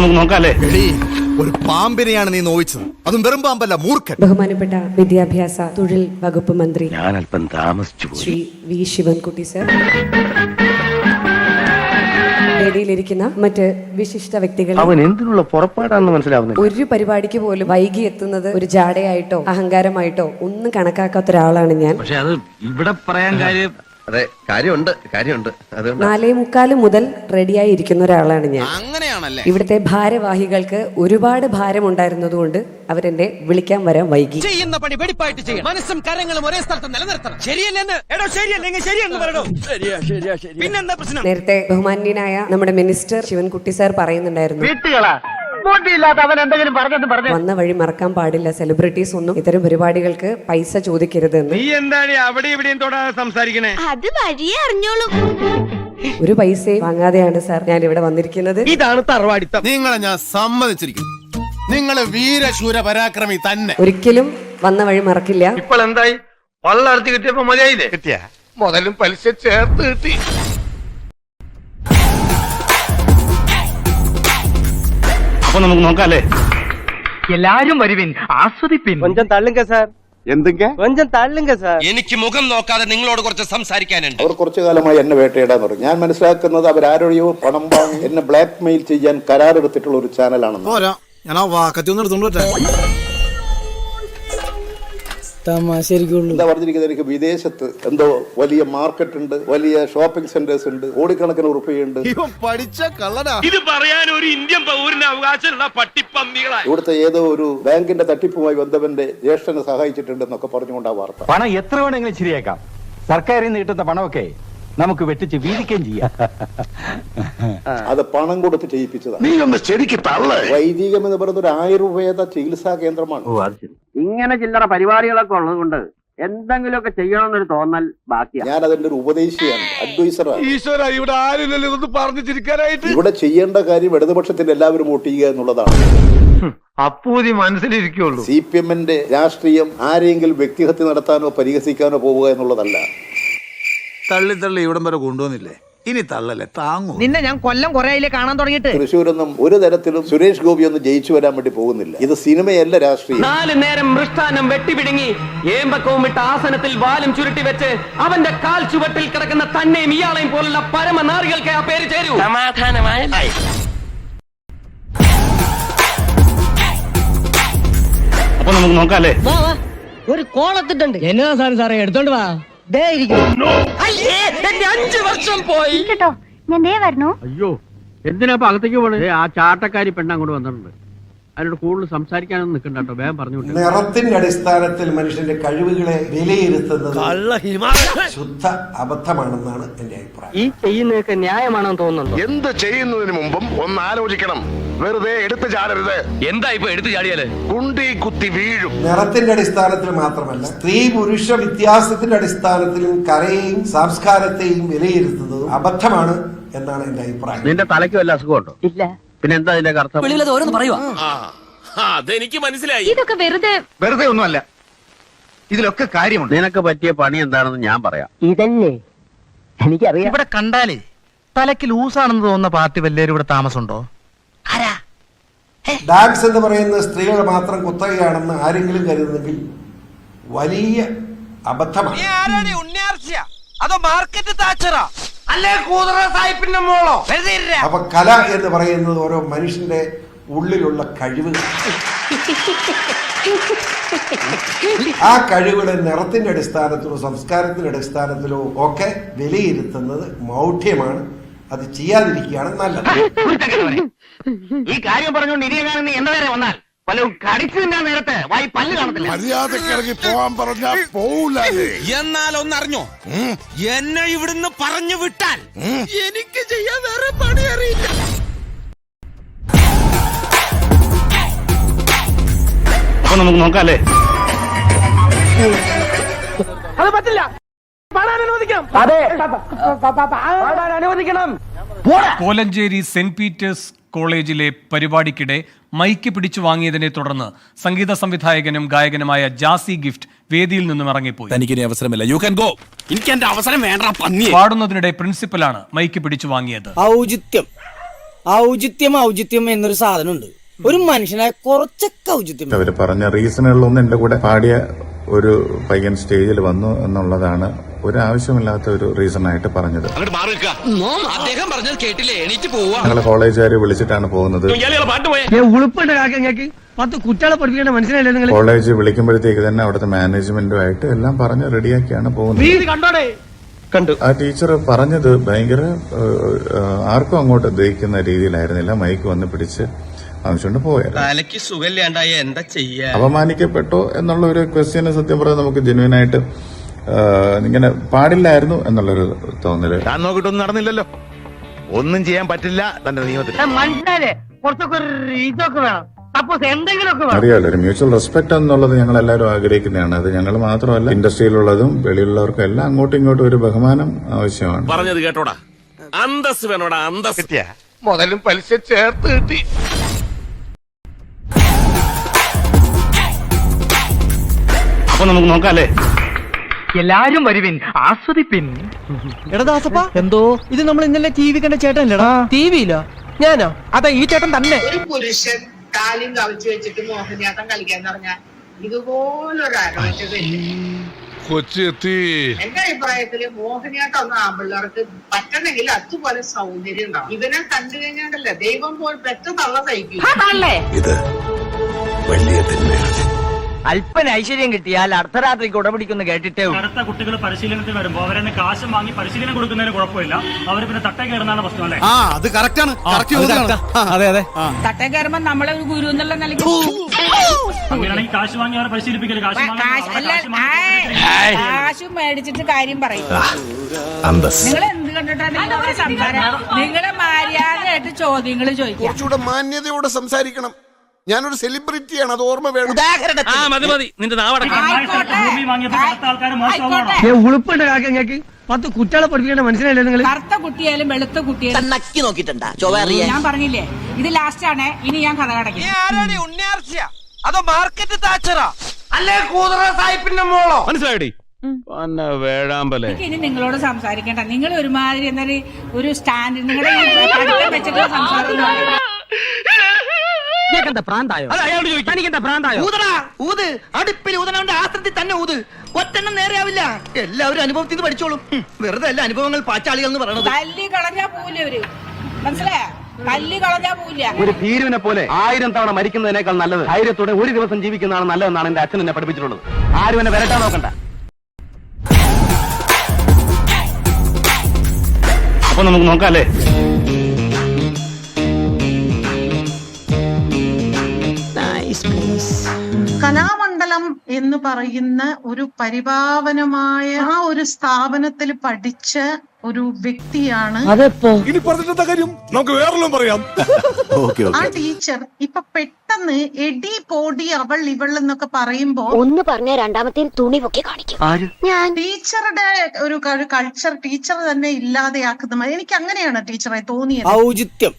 നമുക്ക് നോക്കാം അല്ലേ ഒരു പാമ്പിനെയാണ് നീ നോവിച്ചത്. അതും വെറും പാമ്പല്ല മൂർഖൻ. ബഹുമാനപ്പെട്ട വിദ്യാഭ്യാസ തൊഴിൽ വകുപ്പ് മന്ത്രി ഞാൻ അല്പം താമസിച്ചു പോയി. ശ്രീ വി. ശിവൻകുട്ടി സർ. വേദിയിലിരിക്കുന്ന മറ്റ് വിശിഷ്ട വ്യക്തികൾ അവൻ എന്തിനുള്ള പുറപ്പാടാണെന്ന് മനസ്സിലാവുന്നു ഒരു പരിപാടിക്ക് പോലും വൈകി എത്തുന്നത് ഒരു ജാടയായിട്ടോ അഹങ്കാരമായിട്ടോ ഒന്നും കണക്കാക്കാത്ത ഒരാളാണ് ഞാൻ. പക്ഷെ അത് ഇവിടെ പറയാൻ കാര്യം അതെ കാര്യമുണ്ട് കാര്യമുണ്ട്. അതുകൊണ്ട് നാലേ മുക്കാൽ മുതൽ റെഡിയായി ഇരിക്കുന്ന ഒരാളാണ് ഞാൻ. അങ്ങനെയാണല്ലേ? ഇവിടുത്തെ ഭാരവാഹികൾക്ക് ഒരുപാട് ഭാരം ഉണ്ടായിരുന്നതുകൊണ്ട് അവരെന്നെ വിളിക്കാൻ വരാൻ വൈകി. ചെയ്യുന്ന പണി വെടിപ്പായിട്ട് ചെയ്യണം. മനസ്സും കരങ്ങളും ഒരേ സ്ഥലത്ത് നിലനിർത്തണം. ശരിയല്ലെന്ന്? എടോ ശരിയല്ലെങ്കിൽ ശരിയെന്ന് പറയണോ ശരിയാ ശരിയാ ശരി പിന്നെന്താ പ്രശ്നം? നേരത്തെ ബഹുമാന്യനായ നമ്മുടെ മിനിസ്റ്റർ ശിവൻകുട്ടി സാർ പറയുന്നുണ്ടായിരുന്നു. വീട്ടുകളാ. വന്ന വഴി മറക്കാൻ പാടില്ല സെലിബ്രിറ്റീസ് ഒന്നും. ഇത്തരം പരിപാടികൾക്ക് പൈസ ചോദിക്കരുത് നീ എന്താണ് അവിടെ ഇവിടെയും തൊടാതെ സംസാരിക്കണേ? അത് വഴിയേ അറിഞ്ഞോളൂ. ഒരു പൈസയും വാങ്ങാതെയാണ് സാർ ഞാൻ ഇവിടെ വന്നിരിക്കുന്നത്. ഇതാണ് തറവാടിത്തം. നിങ്ങളെ ഞാൻ സമ്മതിച്ചിരിക്കുന്നു നിങ്ങൾ വീരശൂര പരാക്രമി തന്നെ. ഒരിക്കലും വന്ന വഴി മറക്കില്ല. ഇപ്പോൾ എന്തായി? പള്ളർത്തി കിട്ടിയപ്പോ മതിയായില്ലേ? കിട്ടിയ. മുതലും പലിശ ചേർത്ത് കിട്ടി. അപ്പൊ നമുക്ക് നോക്കാല്ലേ എല്ലാരും വരുവിൻ. ആസ്വദിപ്പിൻ. കൊഞ്ചം തള്ളുങ്ക സാർ. കൊഞ്ചം തള്ളുങ്ക സാർ. എനിക്ക് മുഖം നോക്കാതെ നിങ്ങളോട് കുറച്ച് സംസാരിക്കാനുണ്ട്. അവർ കുറച്ചു കാലമായി എന്നെ വേട്ടയിടാൻ തുടങ്ങി. ഞാൻ മനസ്സിലാക്കുന്നത് അവരാരോടെയോ പണം വാങ്ങി എന്നെ ബ്ലാക്ക് മെയിൽ ചെയ്യാൻ കരാറെടുത്തിട്ടുള്ള ഒരു ചാനലാണെന്ന് ഞാൻ ആ വാക്കത്തി ഒന്ന് എടുത്തോണ്ട് എന്താ പറഞ്ഞിരിക്കുന്നത്? എനിക്ക് വിദേശത്ത് എന്തോ വലിയ മാർക്കറ്റ് ഉണ്ട് വലിയ ഷോപ്പിംഗ് സെന്റേഴ്സ് ഉണ്ട് കോടിക്കണക്കിന് ഉറുപ്പിയുണ്ട് പഠിച്ച കള്ളനാ. ഇത് പറയാൻ ഒരു ഇന്ത്യൻ പൗരന് അവകാശമുള്ള പട്ടിപ്പന്നികളാണ് ഇവിടുത്തെ ഏതോ ഒരു ബാങ്കിന്റെ തട്ടിപ്പുമായി ബന്ധവന്റെ ജ്യേഷ്ഠനെ സഹായിച്ചിട്ടുണ്ടെന്നൊക്കെ പറഞ്ഞുകൊണ്ട് ആ വാർത്ത. പണം എത്ര വേണമെങ്കിലും ശരിയാക്കാം. സർക്കാരിൽ നിന്ന് കിട്ടുന്ന പണമൊക്കെ നമുക്ക് വെട്ടിച്ച് വീതിക്കുകയും ചെയ്യാം. അത് പണം കൊടുത്ത് ചെയ്യിപ്പിച്ചതാണ്. നീ ഒന്ന് ശരിക്ക് തള്ളേ. വൈദികം എന്ന് പറയുന്നത് ഒരു ആയുർവേദ ചികിത്സാ കേന്ദ്രമാണ്. ഇങ്ങനെ ചില്ലറ പരിപാടികളൊക്കെ ഉള്ളത് കൊണ്ട് എന്തെങ്കിലുമൊക്കെ ചെയ്യണമെന്നൊരു തോന്നൽ ബാക്കിയാണ് ഞാൻ അതിന്റെ ഒരു ഉപദേശിയാണ് അഡ്വൈസറാണ്. ഈശ്വര ഇവിടെ ആരില്ലല്ലോ ഇതൊന്ന് പറഞ്ഞു ചിരിക്കാനായിട്ട്? ഇവിടെ ചെയ്യേണ്ട കാര്യം ഇടതുപക്ഷത്തിന്റെ എല്ലാവരും വോട്ട് ചെയ്യുക എന്നുള്ളതാണ്. അപ്പൂതി മനസ്സിലിരിക്കുള്ളൂ. സി പി എമ്മിന്റെ രാഷ്ട്രീയം ആരെങ്കിലും വ്യക്തിഹത്യ നടത്താനോ പരിഹസിക്കാനോ പോവുക എന്നുള്ളതല്ല. തള്ളി തള്ളി ഇവിടം വരെ കൊണ്ടുവന്നില്ലേ? ഇനി തള്ളല്ലേ? താങ്ങൂ. നിന്നെ ഞാൻ കൊല്ലം കൊറേ ആയില്ലേ കാണാൻ തുടങ്ങിയിട്ട്? തൃശ്ശൂരൊന്നും ഒരു തരത്തിലും സുരേഷ് ഗോപി ഒന്നും ജയിച്ചു വരാൻ വേണ്ടി പോകുന്നില്ല. ഇത് സിനിമയല്ല രാഷ്ട്രീയം. നാല് നേരം മൃഷ്ടാനം വെട്ടിപിടുങ്ങി ഏമ്പക്കവും ഇട്ട ആസനത്തിൽ വാലും ചുരുട്ടി വെച്ച് അവന്റെ കാൽ ചുവട്ടിൽ കിടക്കുന്ന തന്നെയും ഇയാളെയും പോലുള്ള പരമനാറികൾക്ക് ആ പേര് ചേരൂ. സമാധാനമായ അപ്പൊ നമുക്ക് നോക്കാം അല്ലേ ഒരു കോളത്തിട്ടുണ്ട്. എന്നാ സാറേ സാറേ എടുത്തോണ്ട് വാ. അഞ്ചു വർഷം പോയി. കേട്ടോ ഞാൻ ദേ വരണു അയ്യോ എന്തിനാ അകത്തേക്ക് പോണേ? ആ ചാട്ടക്കാരി പെണ്ണ് അങ്ങോട്ട് വന്നിട്ടുണ്ട്. അതിനോട് കൂടുതൽ സംസാരിക്കാനൊന്നും നിൽക്കണ്ട കേട്ടോ വേഗം പറഞ്ഞു വിട്ടു. നിറത്തിന്റെ അടിസ്ഥാനത്തിൽ മനുഷ്യന്റെ കഴിവുകളെ വിലയിരുത്തുന്നത് ശുദ്ധ അബദ്ധമാണെന്നാണ് എന്റെ അഭിപ്രായം. ഈ ചെയ്യുന്നതൊക്കെ ന്യായമാണെന്ന് തോന്നുന്നു എന്ത് ചെയ്യുന്നതിന് മുമ്പും ഒന്ന് ആലോചിക്കണം. വെറുതെ എടുത്തു ചാടരുത്. എന്താ ഇപ്പൊ എടുത്തു ചാടിയാൽ? കുണ്ടി കുത്തി വീഴും. നിറത്തിന്റെ അടിസ്ഥാനത്തിൽ മാത്രമല്ല സ്ത്രീ പുരുഷ വ്യത്യാസത്തിന്റെ അടിസ്ഥാനത്തിലും കലയെയും സംസ്കാരത്തെയും വിലയിരുത്തുന്നതും അബദ്ധമാണ് എന്നാണ് എന്റെ അഭിപ്രായം. നിന്റെ തലയ്ക്ക് വല്ല അസുഖമുണ്ടോ? ഇല്ല. പിന്നെ എന്താ ഇതിന്റെ അർത്ഥം ഓരോന്ന് പറയുവാ. അതെനിക്ക് മനസ്സിലായി. ഇതൊക്കെ വെറുതെ വെറുതെ ഒന്നുമല്ല. ഇതിലൊക്കെ കാര്യമുണ്ട്. നിനക്ക് പറ്റിയ പണി എന്താണെന്ന് ഞാൻ പറയാം. ഇതല്ലേ? എനിക്കറിയാം. ഇവിടെ കണ്ടാലേ തലയ്ക്ക് ലൂസാണെന്ന് തോന്നുന്ന പാർട്ടി വല്ലേരും ഇവിടെ താമസമുണ്ടോ? ഡാൻസ് എന്ന് പറയുന്നത് സ്ത്രീകൾ മാത്രം കുത്തകയാണെന്ന് ആരെങ്കിലും കരുതുന്നെങ്കിൽ വലിയ അബദ്ധമാണ്. അപ്പൊ കല എന്ന് പറയുന്നത് ഓരോ മനുഷ്യന്റെ ഉള്ളിലുള്ള കഴിവ്. ആ കഴിവുകളെ നിറത്തിന്റെ അടിസ്ഥാനത്തിലോ സംസ്കാരത്തിന്റെ അടിസ്ഥാനത്തിലോ ഒക്കെ വിലയിരുത്തുന്നത് മൗഢ്യമാണ്. അത് ചെയ്യാതിരിക്കുകയാണ് നല്ലത്. ഈ കാര്യം പറഞ്ഞുകൊണ്ട് ഇനിയെങ്ങാനും നീ എന്റെ നേരെ വന്നാൽ? പലരും കടിച്ചു തിന്നാൻ നേരത്തെ വായി പല്ല് കാണത്തില്ല. മര്യാദയ്ക്ക് ഇറങ്ങി പോവാൻ പറഞ്ഞാ പോവില്ല എന്നാൽ ഒന്നറിഞ്ഞോ? എന്നെ ഇവിടുന്ന് പറഞ്ഞു വിട്ടാൽ എനിക്ക് ചെയ്യാൻ വേറെ പണി അറിയില്ല. അപ്പൊ നമുക്ക് നോക്കാം അല്ലേ? അത് പറ്റില്ല. പാടാൻ അനുവദിക്കാം. അതെ. പാടാൻ അനുവദിക്കണം. കോലഞ്ചേരി സെന്റ് പീറ്റേഴ്സ് കോളേജിലെ പരിപാടിക്കിടെ മൈക്ക് പിടിച്ചു വാങ്ങിയതിനെ തുടർന്ന് സംഗീത സംവിധായകനും ഗായകനുമായ ജാസി ഗിഫ്റ്റ് വേദിയിൽ നിന്നും ഇറങ്ങിപ്പോയി. തനിക്ക് അവസരമില്ല. യു ക്യാൻ ഗോ എനിക്ക് എന്റെ അവസരം വേണ്ട പന്നി പാടുന്നതിനിടെ പ്രിൻസിപ്പലാണ് മൈക്ക് പിടിച്ചു വാങ്ങിയത്. ഔചിത്യം. ഔചിത്യം ഔചിത്യം എന്നൊരു സാധനമുണ്ട്. ഒരു മനുഷ്യനെ കുറച്ചൊക്കെ ഔചിത്യം. അവർ പറഞ്ഞ റീസണുകളിലൊന്നും എന്റെ കൂടെ പാടിയ ഒരു പയ്യൻ സ്റ്റേജിൽ വന്നു എന്നുള്ളതാണ് ഒരു ആവശ്യമില്ലാത്ത ഒരു റീസൺ ആയിട്ട് പറഞ്ഞത് അദ്ദേഹം കോളേജുകാരെ കേട്ടില്ലേ? എണീറ്റ് പോവാ ഞങ്ങളെ കോളേജുകാർ വിളിച്ചിട്ടാണ് പോകുന്നത്. കോളേജ് വിളിക്കുമ്പോഴത്തേക്ക് തന്നെ അവിടുത്തെ മാനേജ്മെന്റുമായിട്ട് എല്ലാം പറഞ്ഞ് റെഡിയാക്കിയാണ് പോകുന്നത്. കണ്ടോടെ? കണ്ടു. ആ ടീച്ചർ പറഞ്ഞത് ഭയങ്കര ആർക്കും അങ്ങോട്ട് ദഹിക്കുന്ന രീതിയിലായിരുന്നില്ല. മൈക്ക് വന്ന് പിടിച്ച് വാങ്ങിച്ചുകൊണ്ട് പോയത് സുഖമില്ലാണ്ടായ എന്താ ചെയ്യാ? അപമാനിക്കപ്പെട്ടോ എന്നുള്ള ഒരു ക്വസ്റ്റ്യന് സത്യം പറയാൻ നമുക്ക് ജെന്യൂൻ ആയിട്ട് ഇങ്ങനെ പാടില്ലായിരുന്നു എന്നുള്ളൊരു തോന്നൽ. താൻ നോക്കിട്ടൊന്നും നടന്നില്ലല്ലോ. ഒന്നും ചെയ്യാൻ പറ്റില്ല തന്റെ നിയമത്തിൽ. കുറച്ചൊക്കെ ഒരു ഇതൊക്കെ വേണം. സപ്പോസ് എന്തെങ്കിലുമൊക്കെ അറിയാലോ ഒരു മ്യൂച്വൽ റെസ്പെക്ട് എന്നുള്ളത് ഞങ്ങൾ എല്ലാവരും ആഗ്രഹിക്കുന്നതാണ്. അത് ഞങ്ങൾ മാത്രമല്ല ഇൻഡസ്ട്രിയിലുള്ളതും വെളിയിലുള്ളവർക്കും എല്ലാം അങ്ങോട്ടും ഇങ്ങോട്ടും ഒരു ബഹുമാനം ആവശ്യമാണ്. പറഞ്ഞത് കേട്ടോടാ. അന്തസ് വേണോടാ അന്തസ് മുതലും പലിശ ചേർത്ത് കിട്ടി. അപ്പൊ നമുക്ക് നോക്കാം അല്ലേ എല്ലാരും വരുവിൻ ആസ്വദിപ്പിൻ. എടാ ദാസപ്പ എന്തോ? ഇത് നമ്മൾ ഇന്നലെ ടി വി കണ്ട ചേട്ടൻ ടി വിയിലോ? ഞാനോ? അതാ ഈ ചേട്ടൻ തന്നെ. ഒരു പുരുഷൻ കാലും കവച്ചു വെച്ചിട്ട് മോഹിനിയാട്ടം കളിക്കാന്ന് പറഞ്ഞാൽ ഇതുപോലൊരു അരോചകയില്ല കൊച്ചെത്തി. എന്റെ അഭിപ്രായത്തിൽ മോഹിനിയാട്ടം ഒന്നും ആമ്പിള്ളേർക്ക് പറ്റണമെങ്കിൽ അതുപോലെ സൗന്ദര്യം ഉണ്ടാവും ഇവനെ കണ്ടു കഴിഞ്ഞാണ്ടല്ലേ ദൈവം പോൽ പെറ്റ തള്ള സഹിക്കും. ഇത് വലിയ അല്പന ഐശ്വര്യം കിട്ടിയാൽ അർദ്ധരാത്രിക്ക് ഉടപിടിക്കുന്നു കേട്ടിട്ടേ അടുത്ത കുട്ടികൾ പരിശീലനത്തിൽ വരുമ്പോ അവരെ കാശം വാങ്ങി പരിശീലനം കൊടുക്കുന്നതിന് കുഴപ്പമില്ല. അവർ പിന്നെ തട്ടേ കയറുന്നതാണ് പ്രശ്നം അല്ലേ? ആ അത് കറക്റ്റ് ആണ്. അതെ അതെ തട്ടേ കയറുമ്പോ നമ്മളെ ഒരു ഗുരു എന്നുള്ള നിലയ്ക്ക് അങ്ങനെയാണെങ്കിൽ കാശ് വാങ്ങി അവരെ പരിശീലിപ്പിക്കൽ കാശ് കാശ് മേടിച്ചിട്ട് കാര്യം പറയും. നിങ്ങൾ എന്ത് കണ്ടിട്ടാണ് നിങ്ങളുടെ സംസാരം? നിങ്ങളെ മര്യാദയായിട്ട് ചോദ്യങ്ങൾ ചോദിക്കും. കുറച്ചുകൂടെ മാന്യതയോടെ സംസാരിക്കണം. ഞാനൊരു സെലിബ്രിറ്റിയാണ് അത് ഓർമ്മ വേണം. മതി മതി. നിന്റെ നാവടക്കം. ഭൂമി വാങ്ങിയപ്പോൾ അടുത്ത ആൾക്കാർ മോശമാണോ? ഉളുപ്പുണ്ട് കാക്കങ്ങൾക്ക് പത്ത് കുട്ടികളെ പഠിപ്പിക്കേണ്ട മനസ്സിലായില്ലേ നിങ്ങൾ കറുത്ത കുട്ടിയായാലും വെളുത്ത കുട്ടിയായാലും നക്കി നോക്കിട്ടുണ്ടാ ചൊവ്വറിയ ഞാൻ പറഞ്ഞില്ലേ ഇത് ലാസ്റ്റ് ആണ്. ഇനി ഞാൻ കഥ കടക്കും ആരാണ് ഉണ്ണിയാർച്ച അതോ മാർക്കറ്റ് താച്ചറാ അല്ലേ കൂതറ സായിപ്പിന്റെ മോളോ? മനസ്സിലായി വേഴാമ്പലേ. എനിക്ക് ഇനി നിങ്ങളോട് സംസാരിക്കണ്ട. നിങ്ങൾ ഒരുമാതിരി എന്താ ഒരു സ്റ്റാൻഡ് നിങ്ങളുടെ ഈ പഠിത്തം വെച്ചിട്ടുള്ള സംസാരം. എന്താ പ്രാന്തായോ? തനിക്കെന്താ പ്രാന്തായോ? ഊതടാ ഊത്. അടുപ്പിൽ ഊതനവന്റെ ആസ്ത്രത്തിൽ തന്നെ ഊത്. ഒറ്റെണ്ണം നേരെയാവില്ല. എല്ലാവരും അനുഭവത്തിൽ നിന്ന് പഠിച്ചോളും. വെറുതെ അല്ല അനുഭവങ്ങൾ പാച്ചാളികൾ എന്ന് പറയണത്. തല്ലി കളഞ്ഞാ പോവില്ല അവർ മനസ്സിലായ? തല്ലി കളഞ്ഞാ പോവില്ല. ഒരു ഭീരുവിനെ പോലെ ആയിരം തവണ മരിക്കുന്നതിനേക്കാൾ നല്ലത് ധൈര്യത്തോടെ ഒരു ദിവസം ജീവിക്കുന്നതാണ് നല്ലതെന്നാണ് എന്റെ അച്ഛൻ എന്നെ പഠിപ്പിച്ചിട്ടുള്ളത്. ആരും എന്നെ വരട്ടാൻ നോക്കണ്ട. അപ്പൊ നമുക്ക് നോക്കാം അല്ലേ? കലാമണ്ഡലം എന്ന് പറയുന്ന ഒരു പരിപാവനമായ ആ ഒരു സ്ഥാപനത്തിൽ പഠിച്ച ഒരു വ്യക്തിയാണ് ഇനി കാര്യം? നമുക്ക് വേറെല്ലാം പറയാം. ഓക്കെ ആ ടീച്ചർ ഇപ്പൊ പെട്ടെന്ന് എടി പോടി അവൾ ഇവൾ എന്നൊക്കെ പറയുമ്പോ ഒന്ന് പറഞ്ഞ രണ്ടാമത്തെ തുണി പൊക്കി കാണിക്കും. ഞാൻ. ടീച്ചറുടെ ഒരു കൾച്ചർ ടീച്ചർ തന്നെ ഇല്ലാതെയാക്കുന്ന. എനിക്ക് അങ്ങനെയാണ് ടീച്ചറെ തോന്നിയത്. ഔചിത്യം.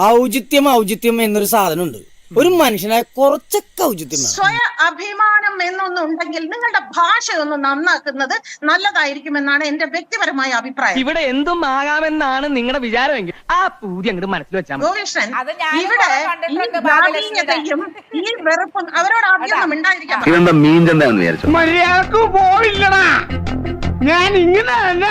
ഔചിത്യം ഔചിത്യം എന്നൊരു സാധനമുണ്ട്. ഒരു മനുഷ്യനെ കുറച്ചൊക്കെ ഔചിത്യം സ്വയ അഭിമാനം എന്നൊന്നുണ്ടെങ്കിൽ നിങ്ങളുടെ ഭാഷ ഒന്ന് നന്നാക്കുന്നത് നല്ലതായിരിക്കുമെന്നാണ് എന്റെ വ്യക്തിപരമായ അഭിപ്രായം. ഇവിടെ എന്തും ആകാമെന്നാണ് നിങ്ങളുടെ വിചാരമെങ്കിൽ ആ പൂതി അങ്ങോട്ട് മനസ്സിൽ വെച്ചാൽ ഗോകൃഷ്ണൻ ഇവിടെ ഈ ജാതീയതയും ഈ വെറുപ്പും അവരോട് ആഗ്രഹം ഉണ്ടായിരിക്കാം ഇതെന്താ മീൻ ചന്തയാണെന്ന് വിചാരിച്ചോ? മര്യാദയ്ക്ക് പോയില്ലടാ. ഞാൻ ഇങ്ങനെ അല്ല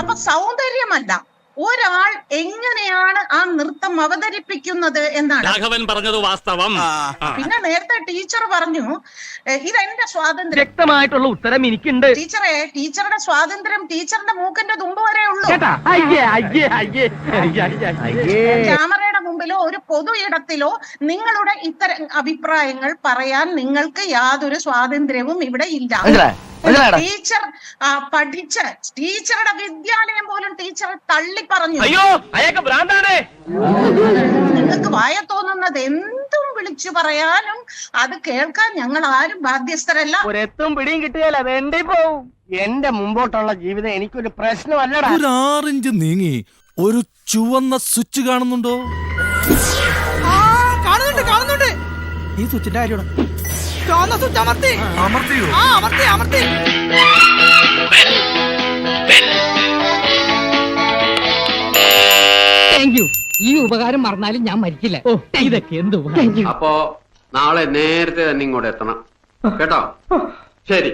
അപ്പൊ സൗന്ദര്യമല്ല ഒരാൾ എങ്ങനെയാണ് ആ നൃത്തം അവതരിപ്പിക്കുന്നത് എന്നാണ്. രാഘവൻ പറഞ്ഞത് വാസ്തവം. പിന്നെ നേരത്തെ ടീച്ചർ പറഞ്ഞു "എ, ഇതെന്റെ സ്വാതന്ത്ര്യം. വ്യക്തമായിട്ടുള്ള ഉത്തരം എനിക്കുണ്ട്. ടീച്ചറെ ടീച്ചറുടെ സ്വാതന്ത്ര്യം ടീച്ചറിന്റെ മൂക്കിന്റെ തുമ്പ് വരെ ഉള്ളൂ. കേട്ടാ? മുമ്പിലോ ഒരു പൊതു ഇടത്തിലോ നിങ്ങളുടെ ഇത്തരം അഭിപ്രായങ്ങൾ പറയാൻ നിങ്ങൾക്ക് യാതൊരു സ്വാതന്ത്ര്യവും ഇവിടെ ഇല്ല. ടീച്ചർ പഠിച്ച് ടീച്ചറുടെ വിദ്യാലയം പോലും ടീച്ചർ തള്ളി പറഞ്ഞു അയ്യോ അയാൾക്ക് ഭ്രാന്താണേ. നിങ്ങൾക്ക് വായ തോന്നുന്നത് എന്തും വിളിച്ചു പറയാനും അത് കേൾക്കാൻ ഞങ്ങൾ ആരും ബാധ്യസ്ഥരല്ല. ഒരെത്തും പിടിയും അത് എന്റെ പോവും? എന്റെ മുമ്പോട്ടുള്ള ജീവിതം എനിക്കൊരു പ്രശ്നമല്ലടാ. ഒരു ആറിഞ്ച് നീങ്ങി ഒരു ചുവന്ന സ്വിച്ച് കാണുന്നുണ്ടോ? കാണുന്നുണ്ട് കാണുന്നുണ്ട്. ഈ സ്വിച്ചിന്റെ കാര്യമാണ്? ചുവന്ന സ്വിച്ച് അമർത്തി. അമർത്തിയോ? ആ അമർത്തി അമർത്തി. ഈ ഉപകാരം മറന്നാലും ഞാൻ മരിക്കില്ല. ഇതൊക്കെ എന്ത് അപ്പോ നാളെ നേരത്തെ തന്നെ ഇങ്ങോട്ട് എത്തണം. കേട്ടോ? ശരി.